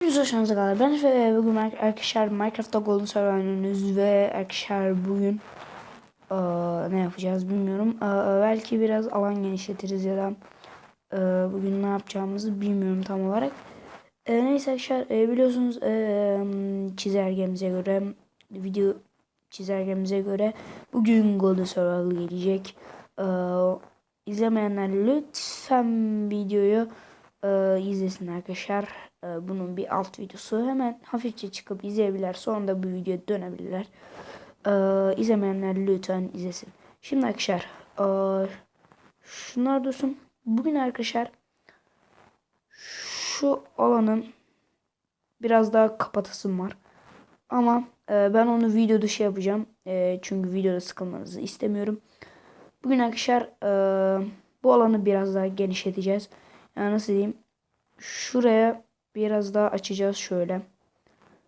Hepinize hoş geldiniz kadar. Ben ve bugün arkadaşlar Minecraft'ta Golden Server oynuyoruz ve arkadaşlar bugün eee, ne yapacağız bilmiyorum. Eee, belki biraz alan genişletiriz ya da eee, bugün ne yapacağımızı bilmiyorum tam olarak. Eee, neyse arkadaşlar eee, biliyorsunuz eee, çizelgemize göre video çizelgemize göre bugün Golden Server gelecek. Eee izlemeyenler lütfen videoyu eee, izlesin arkadaşlar. Eee, bunun bir alt videosu hemen hafifçe çıkıp izleyebilirler. Sonra da bu videoya dönebilirler. Eee izlemeyenler lütfen izlesin. Şimdi arkadaşlar eee, şunlar dursun. Bugün arkadaşlar şu alanın biraz daha kapatasım var. Ama eee, ben onu video dışı yapacağım. Eee, çünkü videoda sıkılmanızı istemiyorum. Bugün arkadaşlar bu alanı biraz daha genişleteceğiz. Yani nasıl diyeyim? Şuraya biraz daha açacağız şöyle.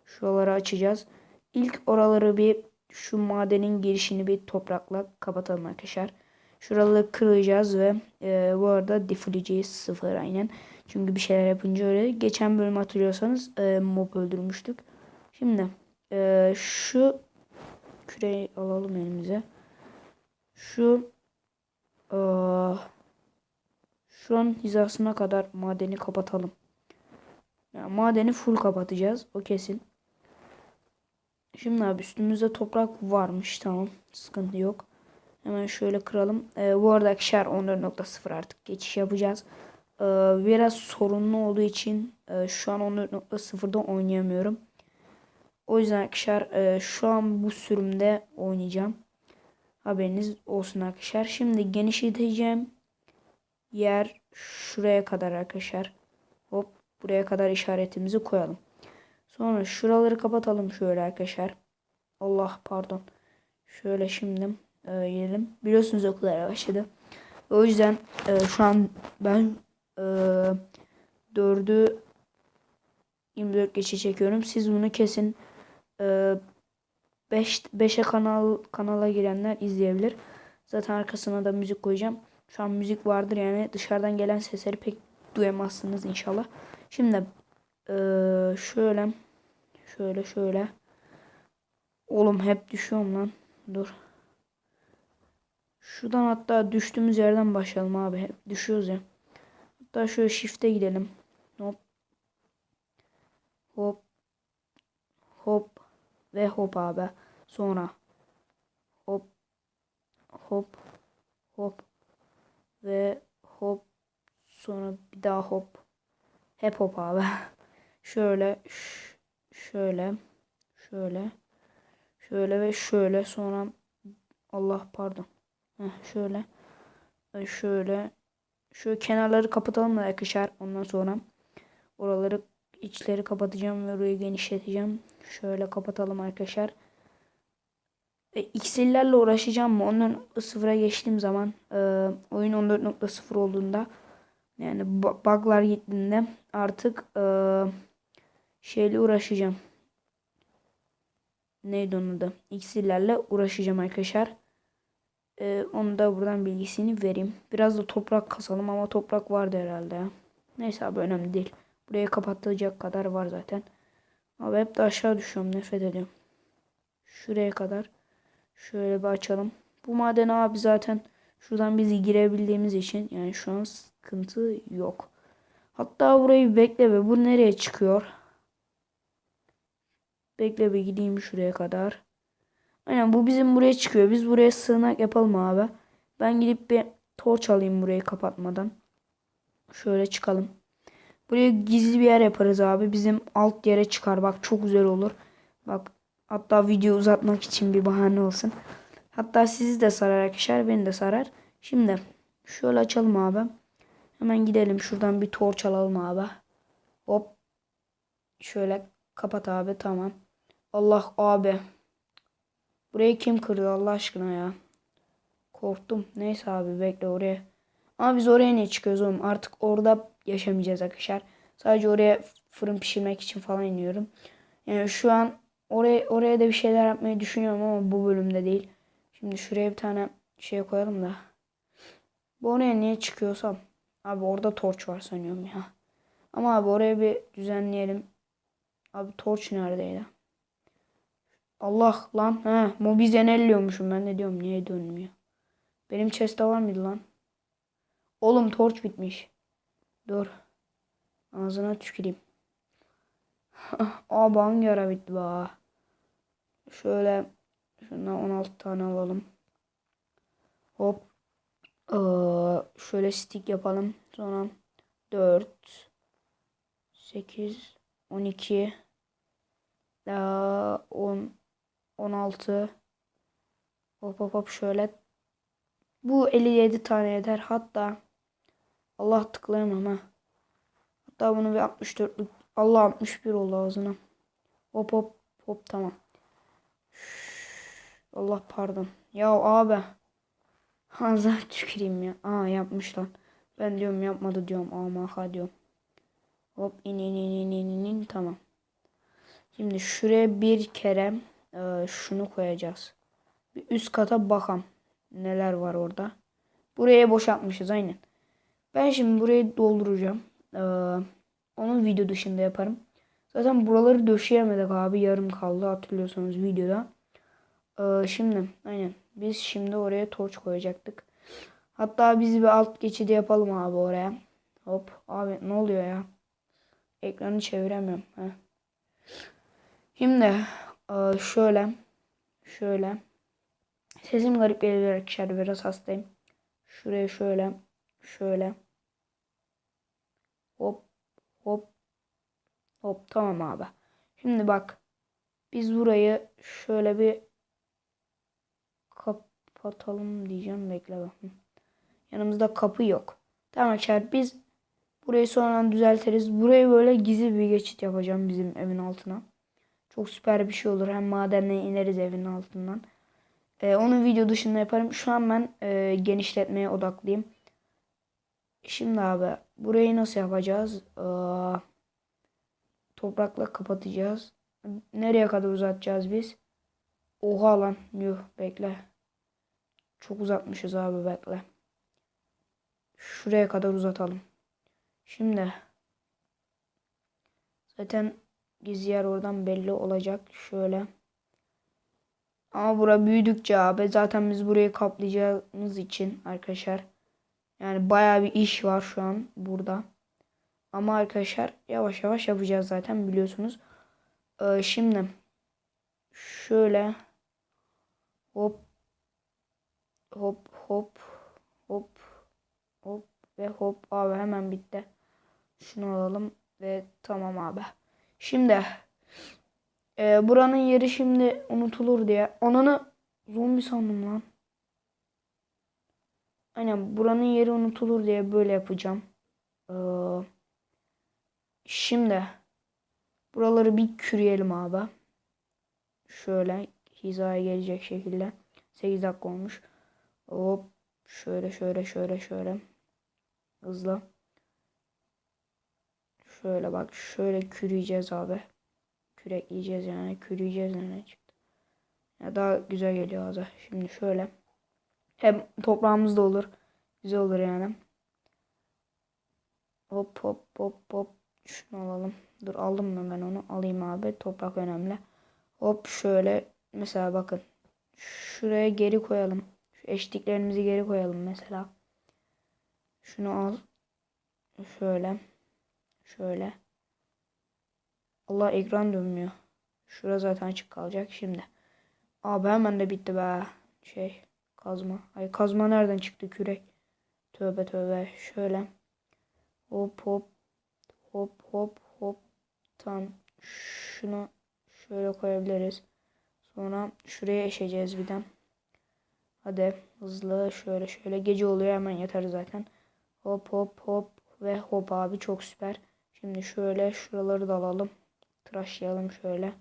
Şuraları açacağız. İlk oraları bir şu madenin girişini bir toprakla kapatalım arkadaşlar. Şuraları kıracağız ve e, bu arada defileceğiz sıfır aynen. Çünkü bir şeyler yapınca öyle. Geçen bölüm hatırlıyorsanız e, mob öldürmüştük. Şimdi e, şu küreyi alalım elimize. Şu e, şu an hizasına kadar madeni kapatalım. Yani madeni full kapatacağız. O kesin. Şimdi abi üstümüzde toprak varmış. Tamam. Sıkıntı yok. Hemen şöyle kıralım. Ee, bu arada arkadaşlar 14.0 artık geçiş yapacağız. Ee, biraz sorunlu olduğu için e, şu an 14.0'da oynayamıyorum. O yüzden arkadaşlar e, şu an bu sürümde oynayacağım. Haberiniz olsun arkadaşlar. Şimdi genişleteceğim yer şuraya kadar arkadaşlar. Hop buraya kadar işaretimizi koyalım. Sonra şuraları kapatalım şöyle arkadaşlar. Allah pardon. Şöyle şimdi e, gelelim. Biliyorsunuz okullara başladı. O yüzden e, şu an ben e, 4'ü 24 geçe çekiyorum. Siz bunu kesin e, 5 5'e kanal kanala girenler izleyebilir. Zaten arkasına da müzik koyacağım. Şu an müzik vardır yani dışarıdan gelen sesleri pek duyamazsınız inşallah. Şimdi eee, şöyle şöyle şöyle oğlum hep düşüyorum lan. Dur. Şuradan hatta düştüğümüz yerden başlayalım abi. Hep düşüyoruz ya. Hatta şöyle shift'e gidelim. Hop. Hop. Hop. Ve hop abi. Sonra. Hop. Hop. Hop. Ve hop. Sonra bir daha hop. Hep hop abi. şöyle. Şöyle. Şöyle. Şöyle ve şöyle. Sonra Allah pardon. Heh, şöyle. Ve Şöyle. Şu kenarları kapatalım da arkadaşlar. Ondan sonra oraları içleri kapatacağım ve orayı genişleteceğim. Şöyle kapatalım arkadaşlar. E, uğraşacağım mı? Ondan sıfıra geçtiğim zaman e, oyun 14.0 olduğunda yani bu- bug'lar gittiğinde artık e, şeyle uğraşacağım. Neydi onun adı? İksirlerle uğraşacağım arkadaşlar. E, onu da buradan bilgisini vereyim. Biraz da toprak kasalım ama toprak vardı herhalde. Neyse abi önemli değil. Buraya kapatacak kadar var zaten. Abi hep de aşağı düşüyorum. Nefret ediyorum. Şuraya kadar. Şöyle bir açalım. Bu maden abi zaten şuradan biz girebildiğimiz için yani şu an sıkıntı yok. Hatta burayı bekle be. Bu nereye çıkıyor? Bekle bir gideyim şuraya kadar. Aynen bu bizim buraya çıkıyor. Biz buraya sığınak yapalım abi. Ben gidip bir torç alayım burayı kapatmadan. Şöyle çıkalım. Buraya gizli bir yer yaparız abi. Bizim alt yere çıkar. Bak çok güzel olur. Bak hatta video uzatmak için bir bahane olsun. Hatta sizi de sarar arkadaşlar. Beni de sarar. Şimdi şöyle açalım abi. Hemen gidelim. Şuradan bir torç alalım abi. Hop. Şöyle kapat abi. Tamam. Allah abi. Burayı kim kırdı Allah aşkına ya. Korktum. Neyse abi bekle oraya. Ama biz oraya niye çıkıyoruz oğlum? Artık orada yaşamayacağız arkadaşlar. Sadece oraya fırın pişirmek için falan iniyorum. Yani şu an oraya oraya da bir şeyler yapmayı düşünüyorum ama bu bölümde değil. Şimdi şuraya bir tane şey koyalım da. Bu oraya niye çıkıyorsam. Abi orada torç var sanıyorum ya. Ama abi oraya bir düzenleyelim. Abi torç neredeydi? Allah lan. He, mobizen elliyormuşum ben de diyorum niye dönmüyor. Benim chest'te var mıydı lan? Oğlum torç bitmiş. Dur. Ağzına tüküreyim. Aa hangi ara bitti be. Şöyle şundan 16 tane alalım. Hop. Ee, şöyle stick yapalım. Sonra 4 8 12 daha 10 16 hop hop hop şöyle bu 57 tane yeter hatta Allah tıklayamam ha hatta bunu bir 64'lük Allah 61 oldu ağzına hop hop hop tamam Allah pardon ya abi ağzına tüküreyim ya aa yapmış lan ben diyorum yapmadı diyorum ama ha diyorum hop in in in in in in tamam Şimdi şuraya bir kere e, şunu koyacağız. Bir üst kata bakalım. Neler var orada. Buraya boşaltmışız aynen. Ben şimdi burayı dolduracağım. Ee, onun video dışında yaparım. Zaten buraları döşeyemedik abi. Yarım kaldı hatırlıyorsanız videoda. Ee, şimdi aynen. Biz şimdi oraya torç koyacaktık. Hatta biz bir alt geçidi yapalım abi oraya. Hop. Abi ne oluyor ya? Ekranı çeviremiyorum. Heh. Şimdi e, şöyle şöyle sesim garip geliyor arkadaşlar biraz hastayım. Şuraya şöyle şöyle hop hop hop tamam abi. Şimdi bak biz burayı şöyle bir kapatalım diyeceğim bekle bakın. Yanımızda kapı yok. Tamam arkadaşlar biz burayı sonradan düzeltiriz. Burayı böyle gizli bir geçit yapacağım bizim evin altına. Çok süper bir şey olur. Hem madenle ineriz evin altından. Ee, onu video dışında yaparım. Şu an ben e, genişletmeye odaklıyım. Şimdi abi burayı nasıl yapacağız? Ee, toprakla kapatacağız. Nereye kadar uzatacağız biz? Oha lan. Yuh bekle. Çok uzatmışız abi bekle. Şuraya kadar uzatalım. Şimdi zaten Gizli yer oradan belli olacak. Şöyle. Ama bura büyüdükçe abi zaten biz burayı kaplayacağımız için arkadaşlar. Yani baya bir iş var şu an burada. Ama arkadaşlar yavaş yavaş yapacağız zaten biliyorsunuz. Ee, şimdi şöyle hop hop hop hop hop ve hop abi hemen bitti. Şunu alalım ve tamam abi. Şimdi e, buranın yeri şimdi unutulur diye. Ananı zombi sandım lan. Aynen buranın yeri unutulur diye böyle yapacağım. Ee, şimdi buraları bir küreyelim abi. Şöyle hizaya gelecek şekilde. 8 dakika olmuş. Hop şöyle şöyle şöyle şöyle. Hızlı. Şöyle bak şöyle kürüyeceğiz abi. Kürekleyeceğiz yani. Kürüyeceğiz ne çıktı. Ya daha güzel geliyor ağza. Şimdi şöyle. Hem toprağımız da olur. Güzel olur yani. Hop hop hop hop. Şunu alalım. Dur aldım mı ben onu? Alayım abi. Toprak önemli. Hop şöyle. Mesela bakın. Şuraya geri koyalım. Eşliklerimizi geri koyalım mesela. Şunu al. Şöyle. Şöyle. Allah ekran dönmüyor. Şura zaten açık kalacak şimdi. Abi hemen de bitti be. Şey kazma. Ay kazma nereden çıktı kürek? Tövbe tövbe. Şöyle. Hop hop. Hop hop hop. Tam şunu şöyle koyabiliriz. Sonra şuraya eşeceğiz bir de. Hadi hızlı şöyle şöyle. Gece oluyor hemen yatar zaten. Hop hop hop ve hop abi çok süper. Şimdi şöyle şuraları da alalım. Tıraşlayalım şöyle.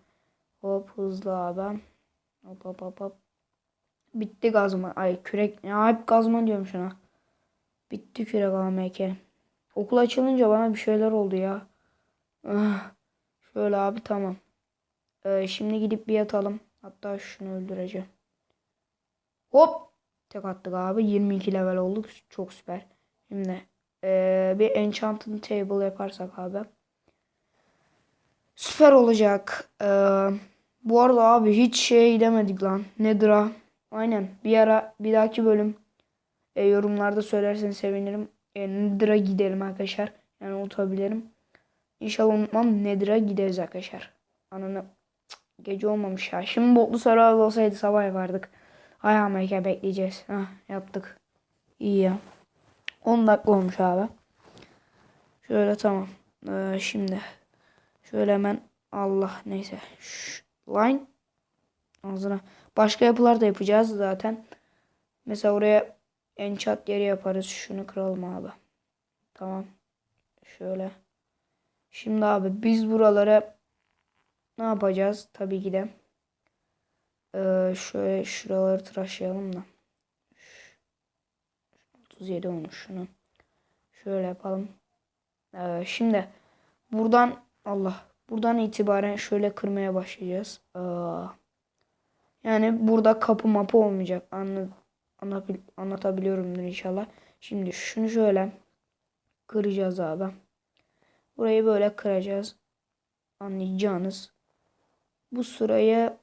Hop hızlı abi. Hop hop hop hop. Bitti gazma. Ay kürek. Ya hep gazma diyorum şuna. Bitti kürek AMK. Okul açılınca bana bir şeyler oldu ya. Ah. Şöyle abi tamam. Ee, şimdi gidip bir yatalım. Hatta şunu öldüreceğim. Hop. Tek attık abi. 22 level olduk. Çok süper. Şimdi ee, bir enchanted table yaparsak abi. Süper olacak. Ee, bu arada abi hiç şey demedik lan. Nedir ha? Aynen. Bir ara bir dahaki bölüm e, yorumlarda söylerseniz sevinirim. E, Nedir'a gidelim arkadaşlar. Yani unutabilirim. İnşallah unutmam. Nedir'a gideriz arkadaşlar. Ananı Cık, gece olmamış ya. Şimdi botlu sarı olsaydı sabah yapardık. Ay Amerika bekleyeceğiz. Hah yaptık. İyi ya. 10 dakika olmuş abi. Şöyle tamam. Ee, şimdi şöyle hemen Allah neyse. Şş, line ağzına. Başka yapılar da yapacağız zaten. Mesela oraya enchant yeri yaparız. Şunu kıralım abi. Tamam. Şöyle. Şimdi abi biz buralara ne yapacağız? Tabii ki de. Ee, şöyle şuraları tıraşlayalım da. 37 olmuş şunu. Şöyle yapalım. Ee, şimdi buradan Allah buradan itibaren şöyle kırmaya başlayacağız. Aa, yani burada kapı mapı olmayacak. Anla, anlabil, anlatabiliyorumdur inşallah. Şimdi şunu şöyle kıracağız abi. Burayı böyle kıracağız. Anlayacağınız. Bu sırayı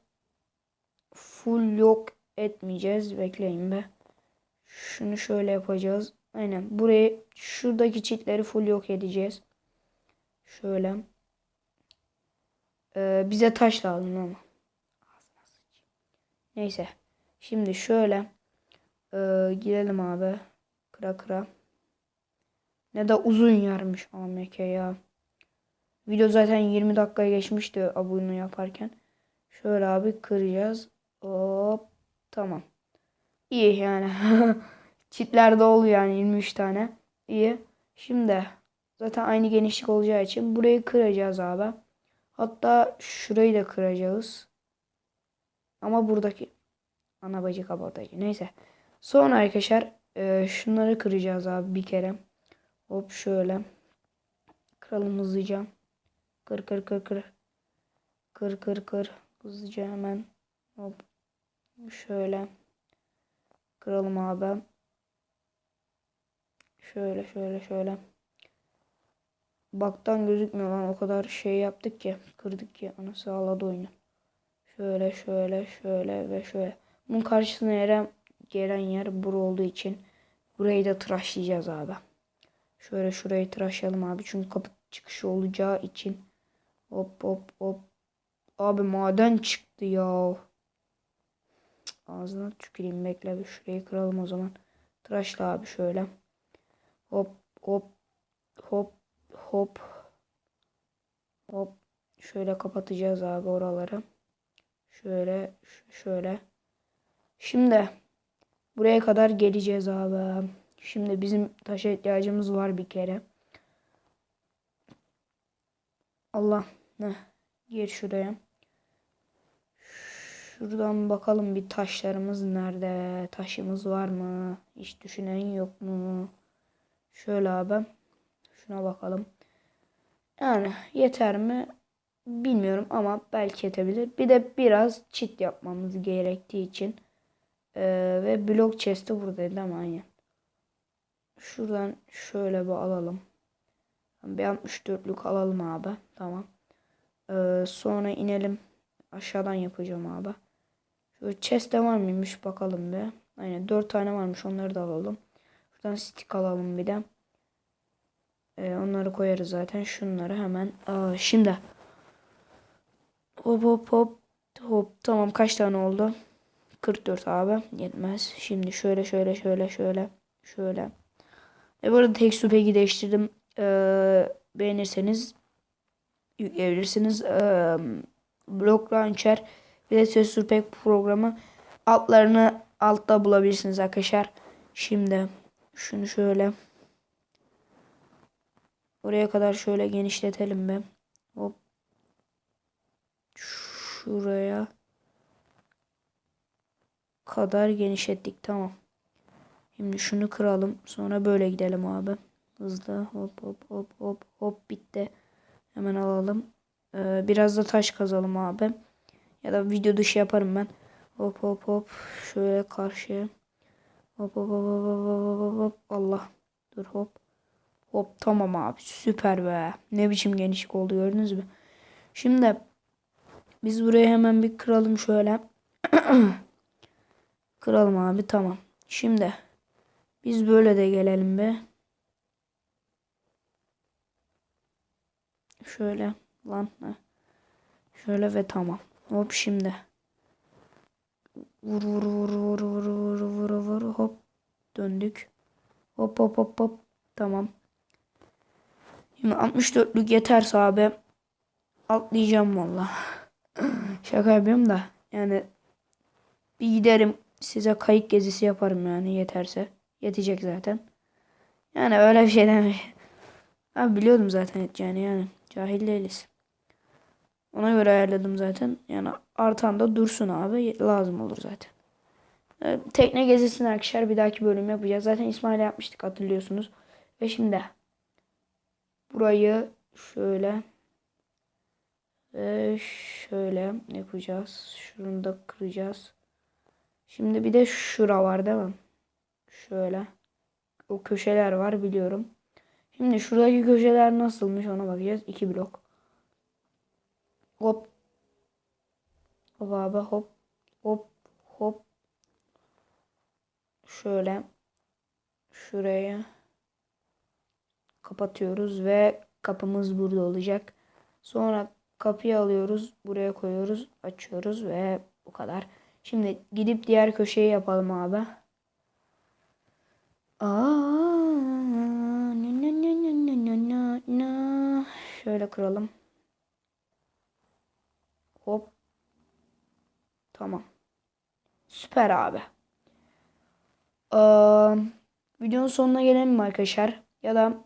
full yok etmeyeceğiz. Bekleyin be. Şunu şöyle yapacağız. Aynen. Burayı şuradaki çitleri full yok edeceğiz. Şöyle. Ee, bize taş lazım ama. Neyse. Şimdi şöyle. Ee, girelim abi. Kıra kıra. Ne de uzun yermiş AMK ya. Video zaten 20 dakikaya geçmişti abone yaparken. Şöyle abi kıracağız. Hop. Tamam. İyi yani. Çitlerde oluyor yani 23 tane. İyi. Şimdi zaten aynı genişlik olacağı için burayı kıracağız abi. Hatta şurayı da kıracağız. Ama buradaki ana bacı kabartacı. Neyse. Sonra arkadaşlar e, şunları kıracağız abi bir kere. Hop şöyle. Kıralım hızlıca. Kır kır kır kır. Kır kır kır. Hızlıca hemen. Hop. Şöyle. Kıralım abi. Şöyle şöyle şöyle. Baktan gözükmüyor lan o kadar şey yaptık ki. Kırdık ki. Anası ağladı oyunu. Şöyle şöyle şöyle ve şöyle. Bunun karşısına yere gelen yer bur olduğu için burayı da tıraşlayacağız abi. Şöyle şurayı tıraşlayalım abi. Çünkü kapı çıkışı olacağı için. Hop hop hop. Abi maden çıktı ya. Ağzına tüküreyim bekle bir şurayı kıralım o zaman. Tıraşla abi şöyle. Hop hop hop hop hop. Şöyle kapatacağız abi oraları. Şöyle şöyle. Şimdi buraya kadar geleceğiz abi. Şimdi bizim taşa ihtiyacımız var bir kere. Allah ne? Gir şuraya. Şuradan bakalım bir taşlarımız nerede? Taşımız var mı? Hiç düşünen yok mu? Şöyle abi. Şuna bakalım. Yani yeter mi? Bilmiyorum ama belki yetebilir. Bir de biraz çit yapmamız gerektiği için. Ee, ve blok chest'i buradaydı ama aynen. Şuradan şöyle bir alalım. Bir 64'lük alalım abi. Tamam. Ee, sonra inelim. Aşağıdan yapacağım abi. Şöyle chest'te var mıymış bakalım be. Aynen 4 tane varmış onları da alalım. Şuradan stick alalım bir de. Ee, onları koyarız zaten. Şunları hemen. Aa, şimdi. Hop hop hop. Hop. Tamam kaç tane oldu? 44 abi. Yetmez. Şimdi şöyle şöyle şöyle şöyle. Şöyle. E bu arada tekstür peki değiştirdim. Ee, beğenirseniz yükleyebilirsiniz. Ee, Block Launcher bir de tekstür pek programı altlarını altta bulabilirsiniz arkadaşlar. Şimdi şunu şöyle oraya kadar şöyle genişletelim be. Hop. Şuraya kadar genişlettik. Tamam. Şimdi şunu kıralım. Sonra böyle gidelim abi. Hızlı. Hop hop hop hop hop bitti. Hemen alalım. Ee, biraz da taş kazalım abi. Ya da video dışı yaparım ben. Hop hop hop. Şöyle karşıya. Hop hop hop hop hop hop hop. Allah. Dur hop. Hop tamam abi. Süper be. Ne biçim genişlik oldu gördünüz mü? Şimdi biz burayı hemen bir kıralım şöyle. kıralım abi tamam. Şimdi biz böyle de gelelim be. Şöyle lan. Şöyle ve tamam. Hop şimdi. Vur vur vur vur vur vur vur vur hop döndük. Hop hop hop hop. Tamam. Şimdi 64'lük yeterse abi atlayacağım valla. Şaka yapıyorum da yani bir giderim size kayık gezisi yaparım yani yeterse. Yetecek zaten. Yani öyle bir şey demek. Abi biliyordum zaten edeceğini yani. Cahil değiliz. Ona göre ayarladım zaten. Yani artan da dursun abi. Lazım olur zaten. Ee, tekne gezisini arkadaşlar bir dahaki bölüm yapacağız. Zaten İsmail'e yapmıştık hatırlıyorsunuz. Ve şimdi burayı şöyle ve şöyle yapacağız. Şunu da kıracağız. Şimdi bir de şura var değil mi? Şöyle. O köşeler var biliyorum. Şimdi şuradaki köşeler nasılmış ona bakacağız. 2 blok. Hop. Hop hop. Hop. Hop. Şöyle. Şuraya. Kapatıyoruz ve kapımız burada olacak. Sonra kapıyı alıyoruz. Buraya koyuyoruz. Açıyoruz ve bu kadar. Şimdi gidip diğer köşeyi yapalım abi. Aa. Şöyle kıralım. Hop. Tamam. Süper abi. Ee, videonun sonuna gelelim arkadaşlar? Ya da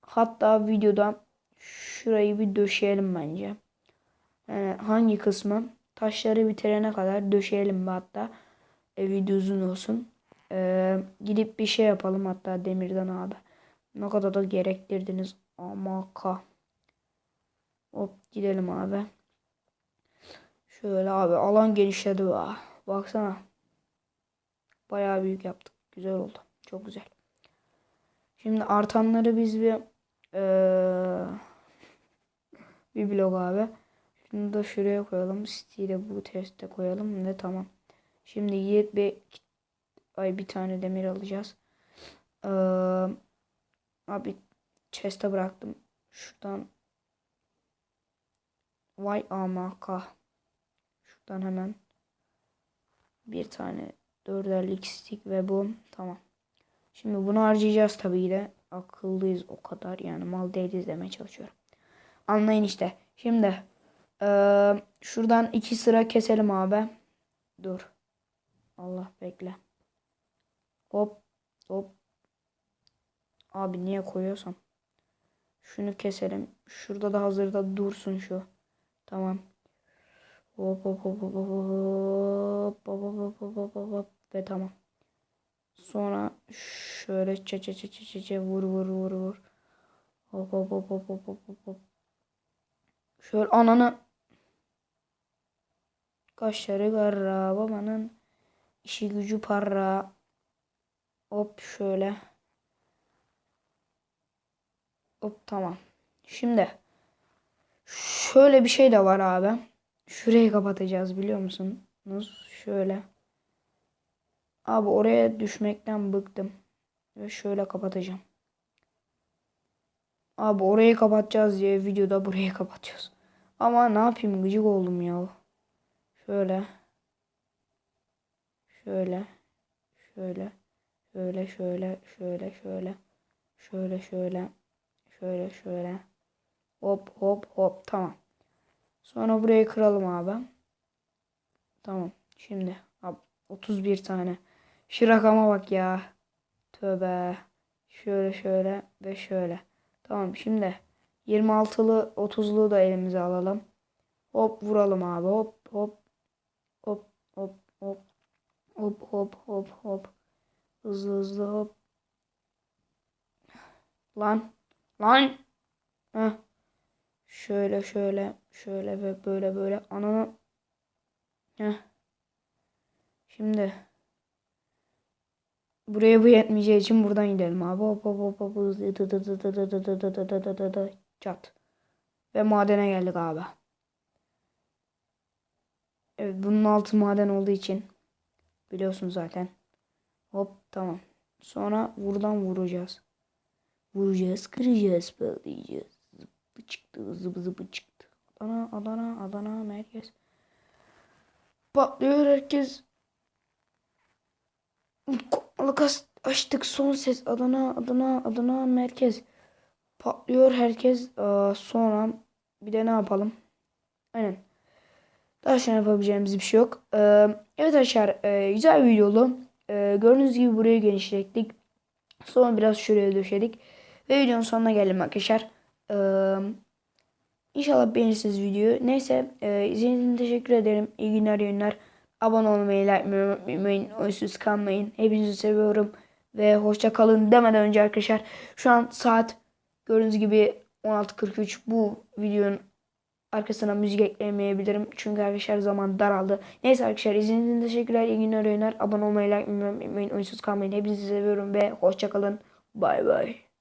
hatta videoda şurayı bir döşeyelim bence. Yani hangi kısmı? Taşları bitirene kadar döşeyelim hatta. E, video uzun olsun. Ee, gidip bir şey yapalım hatta demirden abi. Ne kadar da gerektirdiniz. Ama ka. Hop gidelim abi. Şöyle abi alan genişledi be. Baksana. Bayağı büyük yaptık. Güzel oldu. Çok güzel. Şimdi artanları biz bir ee, bir blok abi. Şunu da şuraya koyalım. Stile bu teste koyalım ve tamam. Şimdi yiyip bir ay bir tane demir alacağız. Ee, abi chest'e bıraktım. Şuradan Vay amaka. Şuradan hemen bir tane dörderlik stick ve bu tamam. Şimdi bunu harcayacağız tabii de. Akıllıyız o kadar yani mal değiliz demeye çalışıyorum. Anlayın işte. Şimdi ee, şuradan iki sıra keselim abi. Dur. Allah bekle. Hop hop. Abi niye koyuyorsam. Şunu keselim. Şurada da hazırda dursun şu. Tamam. Hop hop hop hop hop hop hop hop hop hop ve tamam. Sonra şöyle çe çe çe çe çe vur vur vur vur. Hop hop hop hop hop hop hop. Şöyle ananı kaşları garra babanın işi gücü para. Hop şöyle. Hop tamam. Şimdi şöyle bir şey de var abi. Şurayı kapatacağız biliyor musunuz? Şöyle. Abi oraya düşmekten bıktım. Ve şöyle kapatacağım. Abi orayı kapatacağız diye videoda burayı kapatıyoruz. Ama ne yapayım gıcık oldum ya. Şöyle. Şöyle. Şöyle. Şöyle şöyle şöyle şöyle. Şöyle şöyle. Şöyle şöyle. Hop hop hop tamam. Sonra burayı kıralım abi. Tamam. Şimdi abi 31 tane. Şu rakama bak ya. Tövbe. Şöyle şöyle ve şöyle. Tamam şimdi 26'lı 30'lu da elimize alalım. Hop vuralım abi. Hop hop. Hop hop hop. Hop hop hop hop. Hızlı hızlı hop. Lan. Lan. Heh. Şöyle şöyle şöyle ve böyle böyle ananı Heh. Şimdi buraya bu yetmeyeceği için buradan gidelim abi. Hop hop hop hop çat. Ve madene geldik abi. Evet bunun altı maden olduğu için biliyorsun zaten. Hop tamam. Sonra buradan vuracağız. Vuracağız, kıracağız, böleceğiz. Zıplı çıktı, zıbı zıbı çıktı. Adana, Adana, Adana merkez. Patlıyor herkes. Alakas açtık son ses. Adana, Adana, Adana merkez. Patlıyor herkes. Aa, sonra bir de ne yapalım? Aynen. Daha sonra yapabileceğimiz bir şey yok. Ee, evet arkadaşlar e, güzel bir video oldu. Ee, gördüğünüz gibi burayı genişlettik. Sonra biraz şuraya döşedik. Ve videonun sonuna geldim arkadaşlar. Ee, inşallah beğenirsiniz videoyu. Neyse e, izlediğiniz için teşekkür ederim. İyi günler, iyi günler. Abone olmayı, like unutmayın. Oyunsuz kalmayın. Hepinizi seviyorum. Ve hoşça kalın demeden önce arkadaşlar. Şu an saat gördüğünüz gibi 16.43 bu videonun arkasına müzik eklemeyebilirim. Çünkü arkadaşlar zaman daraldı. Neyse arkadaşlar izlediğiniz için teşekkürler. İyi günler, iyi günler. Abone olmayı, like unutmayın. Oyunsuz kalmayın. Hepinizi seviyorum ve hoşça kalın. Bay bay.